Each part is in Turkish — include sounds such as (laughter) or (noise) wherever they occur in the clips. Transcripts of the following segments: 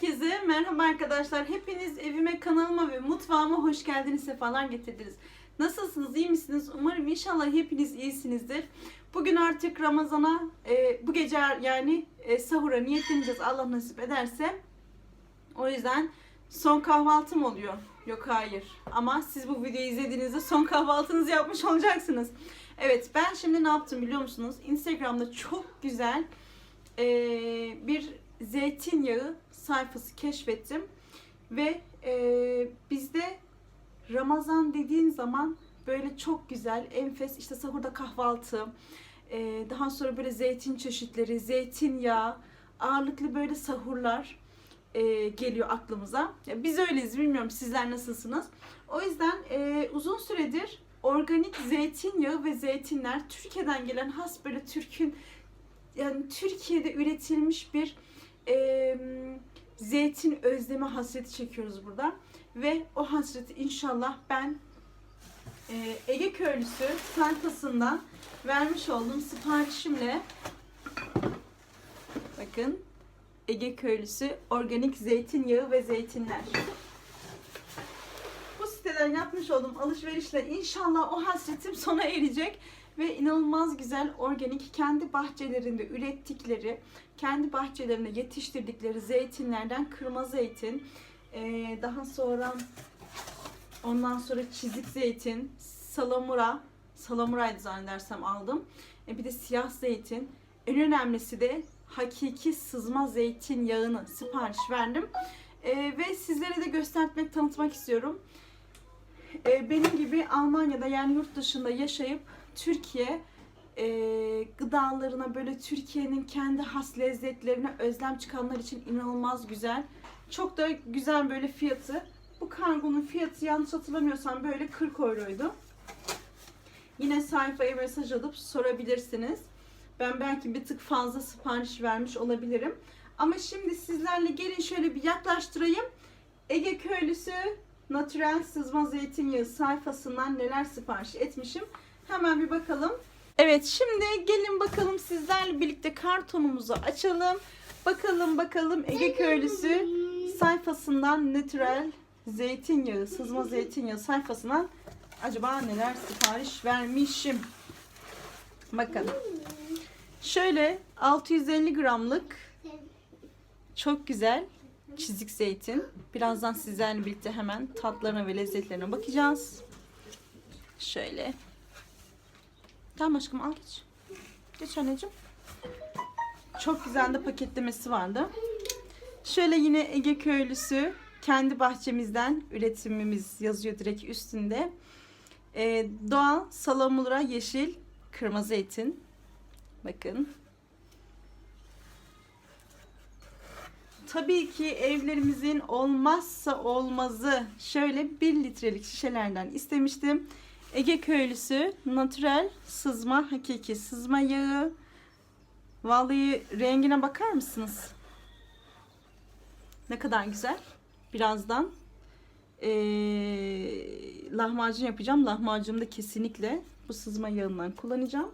Herkese merhaba arkadaşlar. Hepiniz evime, kanalıma ve mutfağıma hoş geldiniz, sefalar getirdiniz. Nasılsınız, iyi misiniz? Umarım inşallah hepiniz iyisinizdir. Bugün artık Ramazan'a, e, bu gece yani e, sahura niyetleneceğiz Allah nasip ederse. O yüzden son kahvaltım oluyor. Yok hayır. Ama siz bu videoyu izlediğinizde son kahvaltınızı yapmış olacaksınız. Evet ben şimdi ne yaptım biliyor musunuz? Instagram'da çok güzel e, bir zeytinyağı sayfası keşfettim. Ve e, bizde Ramazan dediğin zaman böyle çok güzel, enfes işte sahurda kahvaltı, e, daha sonra böyle zeytin çeşitleri, zeytinyağı, ağırlıklı böyle sahurlar e, geliyor aklımıza. Ya biz öyleyiz bilmiyorum sizler nasılsınız. O yüzden e, uzun süredir organik zeytinyağı ve zeytinler Türkiye'den gelen has böyle Türk'ün yani Türkiye'de üretilmiş bir e, zeytin özlemi hasreti çekiyoruz burada. Ve o hasreti inşallah ben e, Ege Köylüsü sayfasından vermiş olduğum siparişimle bakın Ege Köylüsü organik zeytinyağı ve zeytinler. Bu siteden yapmış olduğum alışverişle inşallah o hasretim sona erecek ve inanılmaz güzel organik kendi bahçelerinde ürettikleri, kendi bahçelerinde yetiştirdikleri zeytinlerden kırma zeytin, ee, daha sonra ondan sonra çizik zeytin, salamura, salamuraydı zannedersem aldım. E, bir de siyah zeytin. En önemlisi de hakiki sızma zeytin yağını sipariş verdim. E, ve sizlere de göstermek, tanıtmak istiyorum. E, benim gibi Almanya'da yani yurt dışında yaşayıp Türkiye e, gıdalarına böyle Türkiye'nin kendi has lezzetlerine özlem çıkanlar için inanılmaz güzel. Çok da güzel böyle fiyatı. Bu kargonun fiyatı yanlış hatırlamıyorsam böyle 40 euroydu. Yine sayfaya mesaj alıp sorabilirsiniz. Ben belki bir tık fazla sipariş vermiş olabilirim. Ama şimdi sizlerle gelin şöyle bir yaklaştırayım. Ege Köylüsü Natürel Sızma Zeytinyağı sayfasından neler sipariş etmişim. Hemen bir bakalım. Evet şimdi gelin bakalım sizlerle birlikte kartonumuzu açalım. Bakalım bakalım Ege Köylüsü sayfasından natürel zeytinyağı, sızma zeytinyağı sayfasından acaba neler sipariş vermişim. Bakın. Şöyle 650 gramlık çok güzel çizik zeytin. Birazdan sizlerle birlikte hemen tatlarına ve lezzetlerine bakacağız. Şöyle. Tamam aşkım al geç. Geç anneciğim. Çok güzel de paketlemesi vardı. Şöyle yine Ege köylüsü kendi bahçemizden üretimimiz yazıyor direkt üstünde. Ee, doğal salamura yeşil kırmızı etin. Bakın. Tabii ki evlerimizin olmazsa olmazı şöyle 1 litrelik şişelerden istemiştim. Ege köylüsü natürel sızma hakiki sızma yağı. Vallahi rengine bakar mısınız? Ne kadar güzel. Birazdan ee, lahmacun yapacağım. Lahmacunda kesinlikle bu sızma yağından kullanacağım.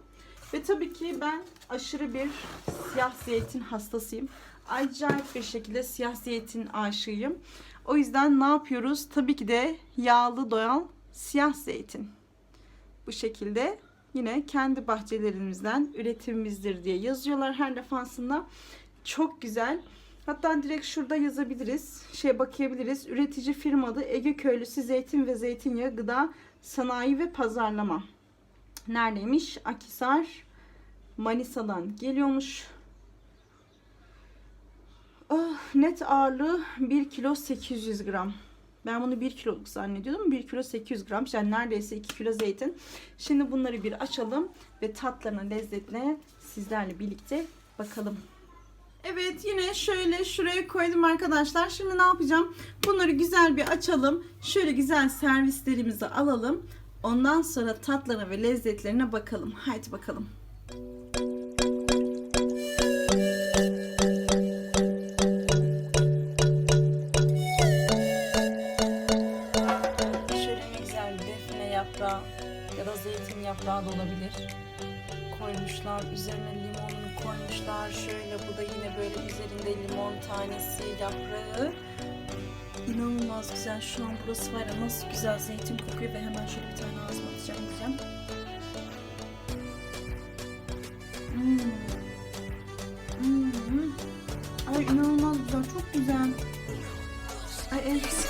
Ve tabii ki ben aşırı bir siyah zeytin hastasıyım. Acayip bir şekilde siyah zeytin aşığıyım. O yüzden ne yapıyoruz? Tabii ki de yağlı doğal siyah zeytin. Bu şekilde yine kendi bahçelerimizden üretimimizdir diye yazıyorlar her defasında. Çok güzel. Hatta direkt şurada yazabiliriz. Şey bakabiliriz. Üretici firma adı Ege Köylüsü Zeytin ve Zeytinyağı Gıda Sanayi ve Pazarlama. Neredeymiş? Akisar Manisa'dan geliyormuş. Oh, net ağırlığı 1 kilo 800 gram. Ben bunu 1 kiloluk zannediyordum. 1 kilo 800 gram. Yani neredeyse 2 kilo zeytin. Şimdi bunları bir açalım ve tatlarına, lezzetine sizlerle birlikte bakalım. Evet yine şöyle şuraya koydum arkadaşlar. Şimdi ne yapacağım? Bunları güzel bir açalım. Şöyle güzel servislerimizi alalım. Ondan sonra tatlarına ve lezzetlerine bakalım. Haydi bakalım. Yaprağı ya da olabilir. Koymuşlar. Üzerine limonunu koymuşlar. Şöyle bu da yine böyle üzerinde limon tanesi, yaprağı. İnanılmaz güzel. Şu an burası var ya nasıl güzel zeytin kokuyor ve hemen şöyle bir tane ağzıma atacağım diyeceğim. Hmm. Hmm. Ay inanılmaz güzel. Çok güzel. Ay evet.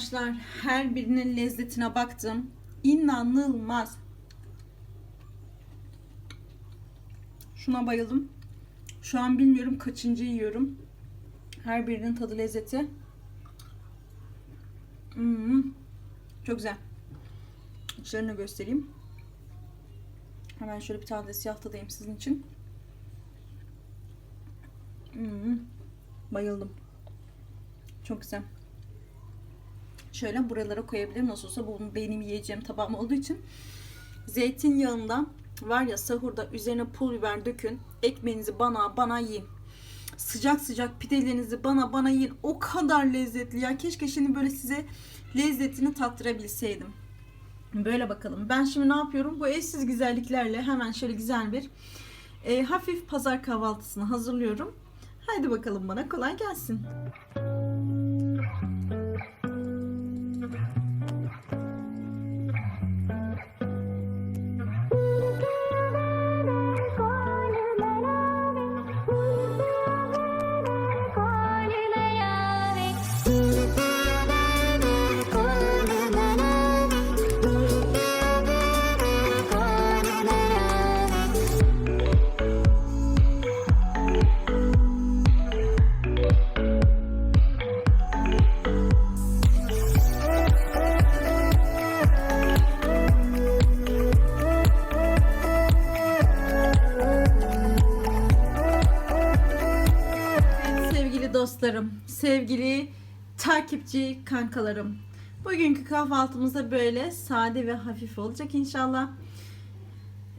Arkadaşlar her birinin lezzetine baktım. İnanılmaz. Şuna bayıldım. Şu an bilmiyorum kaçıncı yiyorum. Her birinin tadı lezzeti. Hmm. Çok güzel. İçlerini göstereyim. Hemen şöyle bir tane de siyah tadayım sizin için. Hmm. Bayıldım. Çok güzel. Şöyle buralara koyabilirim. Nasıl olsa bu benim yiyeceğim tabağım olduğu için. Zeytinyağından var ya sahurda üzerine pul biber dökün. Ekmeğinizi bana bana yiyin. Sıcak sıcak pidelerinizi bana bana yiyin. O kadar lezzetli ya. Keşke şimdi böyle size lezzetini tattırabilseydim. Böyle bakalım. Ben şimdi ne yapıyorum? Bu eşsiz güzelliklerle hemen şöyle güzel bir e, hafif pazar kahvaltısını hazırlıyorum. Haydi bakalım bana kolay gelsin. Sevgili takipçi kankalarım. Bugünkü kahvaltımız da böyle sade ve hafif olacak inşallah.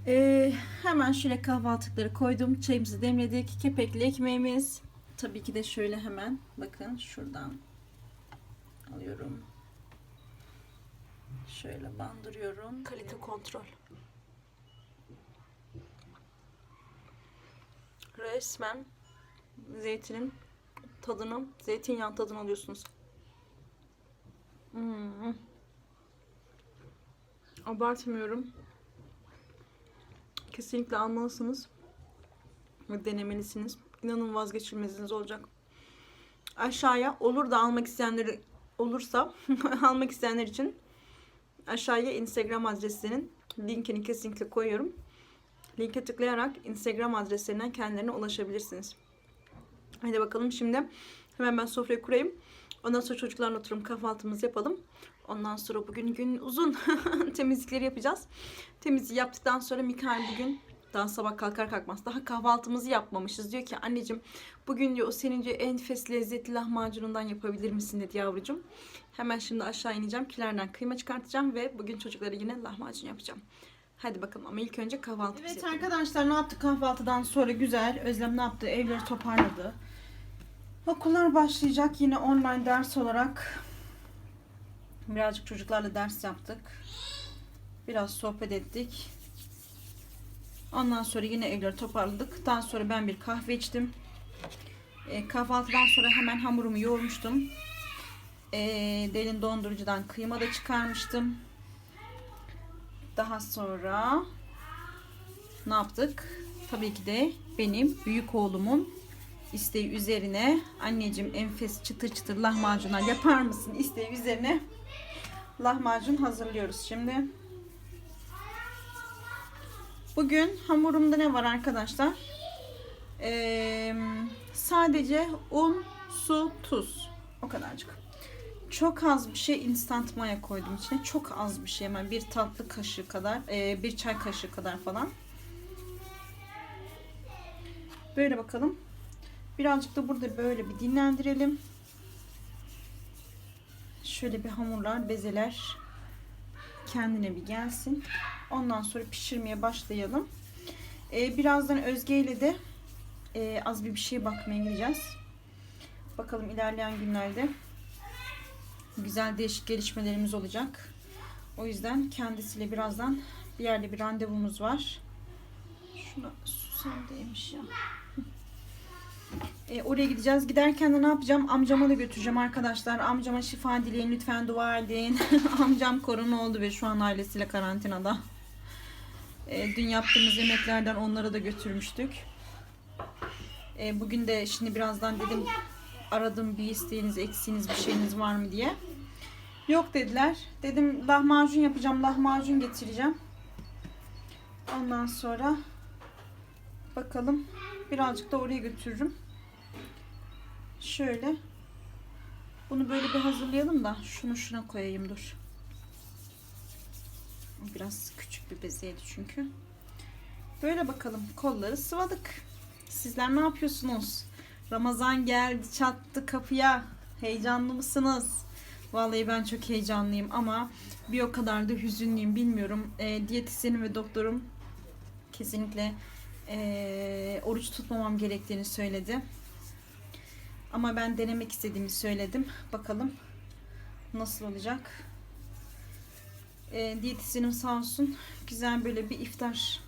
Ee, hemen şöyle kahvaltılıkları koydum. Çayımızı demledik. Kepekli ekmeğimiz. Tabii ki de şöyle hemen bakın şuradan alıyorum. Şöyle bandırıyorum. Kalite kontrol. Resmen zeytinin tadını, zeytinyağı tadını alıyorsunuz. Hmm. Abartmıyorum. Kesinlikle almalısınız. Denemelisiniz. İnanın vazgeçilmeziniz olacak. Aşağıya olur da almak isteyenleri olursa (laughs) almak isteyenler için aşağıya Instagram adreslerinin linkini kesinlikle koyuyorum. Linke tıklayarak Instagram adreslerinden kendilerine ulaşabilirsiniz. Hadi bakalım şimdi hemen ben sofrayı kurayım. Ondan sonra çocuklarla oturup kahvaltımızı yapalım. Ondan sonra bugün gün uzun (laughs) temizlikleri yapacağız. Temizliği yaptıktan sonra Mikael bugün daha sabah kalkar kalkmaz daha kahvaltımızı yapmamışız. Diyor ki anneciğim bugün diyor o senin diyor enfes lezzetli lahmacunundan yapabilir misin dedi yavrucuğum. Hemen şimdi aşağı ineceğim. Kilerden kıyma çıkartacağım ve bugün çocuklara yine lahmacun yapacağım. Hadi bakalım ama ilk önce kahvaltımızı Evet arkadaşlar ne yaptık kahvaltıdan sonra güzel. Özlem ne yaptı? Evleri toparladı. Okullar başlayacak yine online ders olarak. Birazcık çocuklarla ders yaptık. Biraz sohbet ettik. Ondan sonra yine evleri toparladık. Daha sonra ben bir kahve içtim. E, kahvaltıdan sonra hemen hamurumu yoğurmuştum. E, derin dondurucudan kıyma da çıkarmıştım. Daha sonra ne yaptık? Tabii ki de benim büyük oğlumun isteği üzerine anneciğim enfes çıtır çıtır lahmacunlar yapar mısın isteği üzerine lahmacun hazırlıyoruz şimdi. Bugün hamurumda ne var arkadaşlar? Ee, sadece un, su, tuz. O kadarcık. Çok az bir şey instant maya koydum içine. Çok az bir şey. Hemen bir tatlı kaşığı kadar, bir çay kaşığı kadar falan. Böyle bakalım. Birazcık da burada böyle bir dinlendirelim. Şöyle bir hamurlar, bezeler kendine bir gelsin. Ondan sonra pişirmeye başlayalım. Ee, birazdan Özge ile de e, az bir bir şeye bakmaya gideceğiz. Bakalım ilerleyen günlerde güzel değişik gelişmelerimiz olacak. O yüzden kendisiyle birazdan bir yerde bir randevumuz var. Şuna susam değmiş ya. E, oraya gideceğiz. Giderken de ne yapacağım? Amcama da götüreceğim arkadaşlar. Amcama şifa dileyin. Lütfen dua edin. (laughs) Amcam korona oldu ve şu an ailesiyle karantinada. E, dün yaptığımız yemeklerden onlara da götürmüştük. E, bugün de şimdi birazdan dedim aradım bir isteğiniz, eksiğiniz, bir şeyiniz var mı diye. Yok dediler. Dedim lahmacun yapacağım. Lahmacun getireceğim. Ondan sonra bakalım birazcık da oraya götürürüm. Şöyle. Bunu böyle bir hazırlayalım da şunu şuna koyayım dur. Biraz küçük bir bezeydi çünkü. Böyle bakalım. Kolları sıvadık. Sizler ne yapıyorsunuz? Ramazan geldi çattı kapıya. Heyecanlı mısınız? Vallahi ben çok heyecanlıyım ama bir o kadar da hüzünlüyüm bilmiyorum. E, diyetisyenim ve doktorum kesinlikle e, oruç tutmamam gerektiğini söyledi. Ama ben denemek istediğimi söyledim. Bakalım nasıl olacak. E, diyetisyenim sağ olsun güzel böyle bir iftar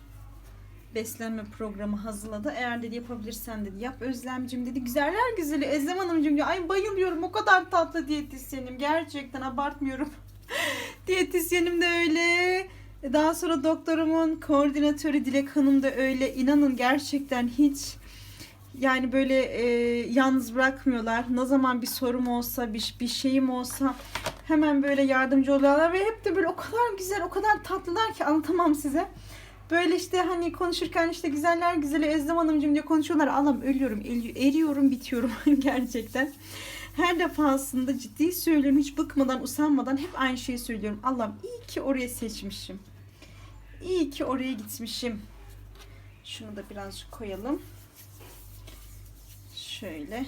beslenme programı hazırladı. Eğer dedi yapabilirsen dedi yap Özlemcim dedi. Güzeller güzeli Özlem Hanımcığım diyor. Ay bayılıyorum o kadar tatlı diyetisyenim. Gerçekten abartmıyorum. (laughs) diyetisyenim de öyle. Daha sonra doktorumun koordinatörü Dilek Hanım da öyle. İnanın gerçekten hiç yani böyle e, yalnız bırakmıyorlar. Ne zaman bir sorum olsa, bir, bir şeyim olsa hemen böyle yardımcı oluyorlar ve hep de böyle o kadar güzel, o kadar tatlılar ki anlatamam size. Böyle işte hani konuşurken işte güzeller güzeli Özlem Hanımcığım diye konuşuyorlar. Allah'ım ölüyorum, eriyorum, bitiyorum (laughs) gerçekten. Her defasında ciddi söylüyorum hiç bıkmadan, usanmadan hep aynı şeyi söylüyorum. Allah'ım iyi ki oraya seçmişim. İyi ki oraya gitmişim. Şunu da birazcık koyalım. Şöyle.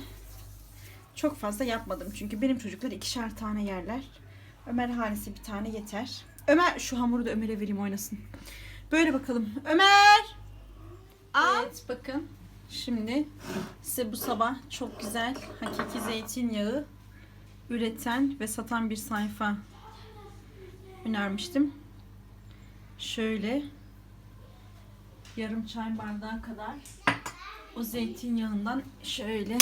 Çok fazla yapmadım çünkü benim çocuklar ikişer tane yerler. Ömer hanesi bir tane yeter. Ömer şu hamuru da Ömer'e vereyim oynasın. Böyle bakalım. Ömer! Al. Evet bakın. Şimdi size bu sabah çok güzel hakiki zeytinyağı üreten ve satan bir sayfa önermiştim. Şöyle yarım çay bardağı kadar o zeytinyağından şöyle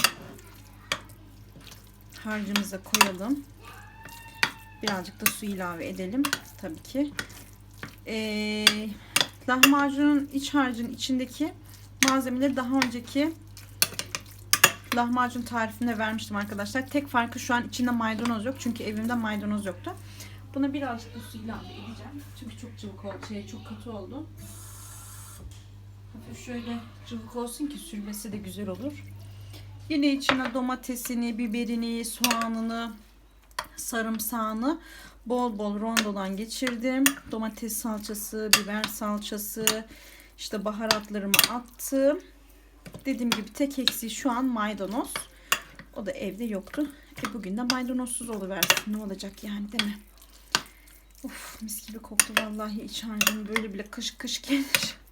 harcımıza koyalım. Birazcık da su ilave edelim tabii ki. Ee, lahmacunun iç harcının içindeki malzemeleri daha önceki lahmacun tarifinde vermiştim arkadaşlar. Tek farkı şu an içinde maydanoz yok. Çünkü evimde maydanoz yoktu. Buna birazcık da su ilave edeceğim. Çünkü çok cıvık oldu. Şey, çok katı oldu. Hafif şöyle cıvık olsun ki sürmesi de güzel olur. Yine içine domatesini, biberini, soğanını, sarımsağını bol bol rondodan geçirdim. Domates salçası, biber salçası, işte baharatlarımı attım. Dediğim gibi tek eksiği şu an maydanoz. O da evde yoktu. E bugün de maydanozsuz oluversin. Ne olacak yani değil mi? Uf mis gibi koktu vallahi iç harcım böyle bile kış kış gelir.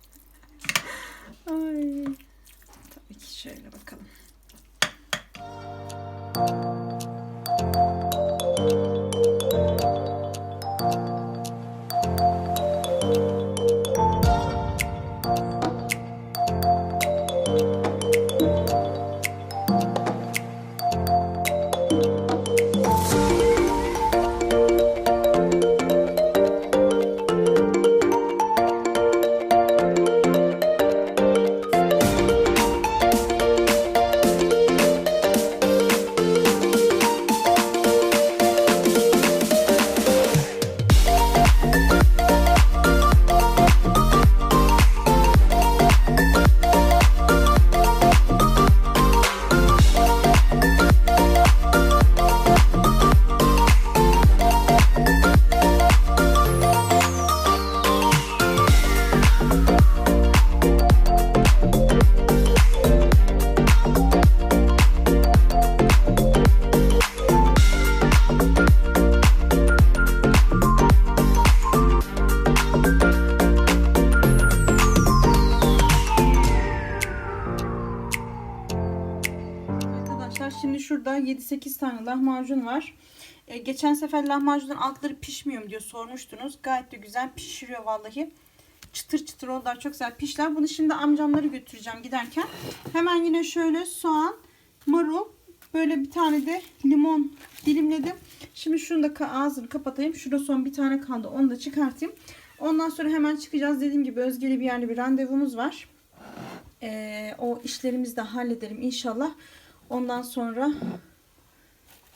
Ay. Tabii ki şöyle bakalım. 7-8 tane lahmacun var. E, geçen sefer lahmacunun altları pişmiyor mu diyor sormuştunuz. Gayet de güzel pişiriyor vallahi. Çıtır çıtır oldular çok güzel pişler. Bunu şimdi amcamlara götüreceğim giderken. Hemen yine şöyle soğan, marul, böyle bir tane de limon dilimledim. Şimdi şunu da ağzını kapatayım. Şurada son bir tane kaldı. Onu da çıkartayım. Ondan sonra hemen çıkacağız. Dediğim gibi Özge'yle bir yerde bir randevumuz var. Ee, o işlerimizi de halledelim inşallah. Ondan sonra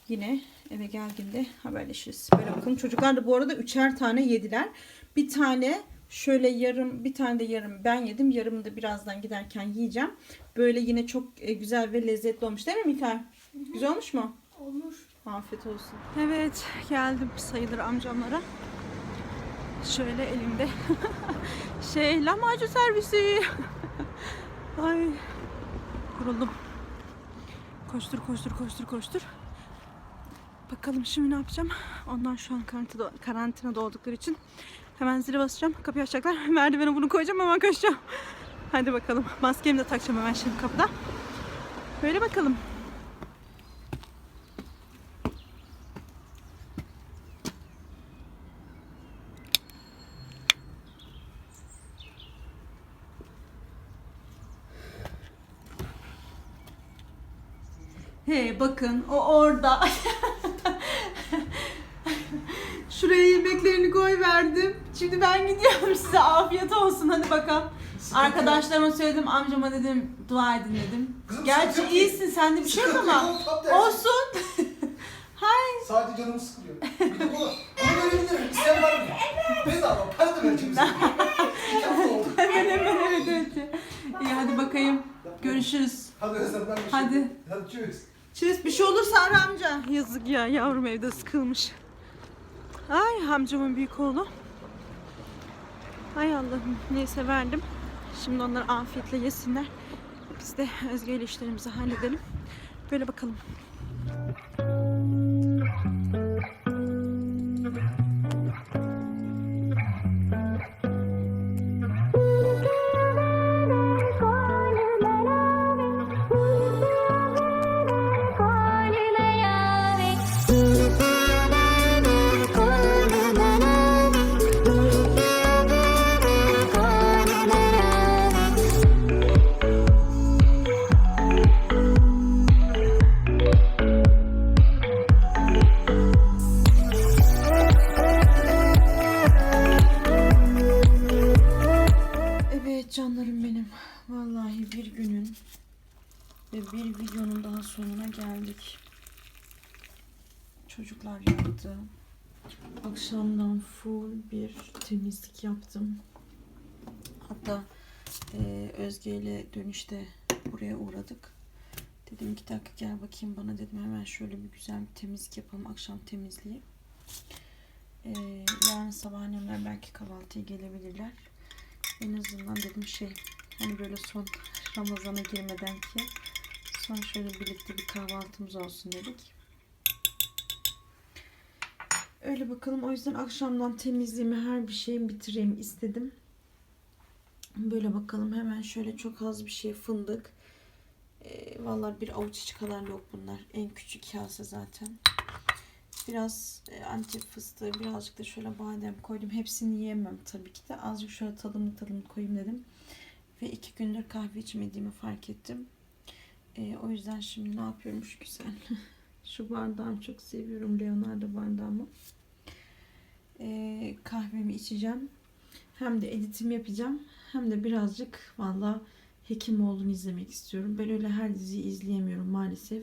yine eve geldiğimde haberleşiriz. Böyle bakın çocuklar da bu arada üçer tane yediler. Bir tane şöyle yarım bir tane de yarım ben yedim. Yarımı da birazdan giderken yiyeceğim. Böyle yine çok e, güzel ve lezzetli olmuş değil mi Mikael? Güzel olmuş mu? Olmuş. Afiyet olsun. Evet geldim sayılır amcamlara. Şöyle elimde (laughs) şey lahmacun servisi. (laughs) Ay kuruldum. Koştur koştur koştur koştur. Bakalım şimdi ne yapacağım. Ondan şu an karantina, karantinada oldukları için hemen zile basacağım. Kapıyı açacaklar. (laughs) Merdivene bunu koyacağım hemen koşacağım. Hadi bakalım. Maskemi de takacağım hemen şimdi kapıda. Böyle bakalım. He bakın o orada. (laughs) Şuraya yemeklerini koy verdim. Şimdi ben gidiyorum (laughs) size afiyet olsun hadi bakalım. Arkadaşlarıma söyledim amcama dedim dua edin dedim. Kızım, Gerçi sıkıntı yok iyisin sende bir şey yok Sıkıntı ama yok, tam tersi. olsun. (laughs) Hay Sadece canımı sıkılıyor. Bir de bunu, bunu verebilirim. İsteyen var mı? Bedava, para da vereceğim size. İki hafta oldu. (laughs) hemen hemen evet evet. İyi hadi bakayım. Görüşürüz. Hadi Özlem ben bir şey Hadi. Hadi cheers. Çiz bir şey olursa ara amca. Yazık ya yavrum evde sıkılmış. Ay amcamın büyük oğlu. Ay Allah'ım neyse verdim. Şimdi onları afiyetle yesinler. Biz de Özge işlerimizi halledelim. Böyle bakalım. Çocuklar yattı. Akşamdan full bir temizlik yaptım. Hatta eee, Özge ile dönüşte buraya uğradık. Dedim iki dakika gel bakayım bana dedim hemen şöyle bir güzel bir temizlik yapalım akşam temizliği. Eee, yarın sabah annemler belki kahvaltıya gelebilirler. En azından dedim şey hani böyle son Ramazan'a girmeden ki son şöyle birlikte bir kahvaltımız olsun dedik. Öyle bakalım o yüzden akşamdan temizliğimi her bir şeyimi bitireyim istedim. Böyle bakalım hemen şöyle çok az bir şey fındık. Ee, vallahi bir avuç içi kadar yok bunlar. En küçük kase zaten. Biraz e, antep fıstığı, birazcık da şöyle badem koydum. Hepsini yiyemem tabii ki de. Azıcık şöyle tadımlı tadımlı koyayım dedim. Ve iki gündür kahve içmediğimi fark ettim. E, o yüzden şimdi ne yapıyorum şu güzel. (laughs) şu bardağımı çok seviyorum. Leonardo bardağımı. İçeceğim. Hem de editimi yapacağım. Hem de birazcık valla Hekimoğlu'nu izlemek istiyorum. Ben öyle her diziyi izleyemiyorum maalesef.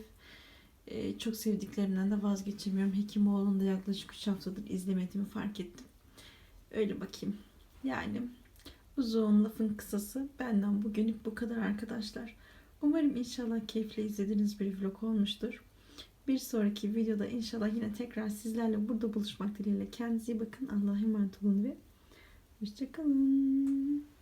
Ee, çok sevdiklerimden de vazgeçemiyorum. Hekimoğlu'nu da yaklaşık 3 haftadır izlemediğimi fark ettim. Öyle bakayım. Yani uzun lafın kısası benden bugünlük bu kadar arkadaşlar. Umarım inşallah keyifle izlediğiniz bir vlog olmuştur. Bir sonraki videoda inşallah yine tekrar sizlerle burada buluşmak dileğiyle. Kendinize iyi bakın. Allah'a emanet olun ve hoşçakalın.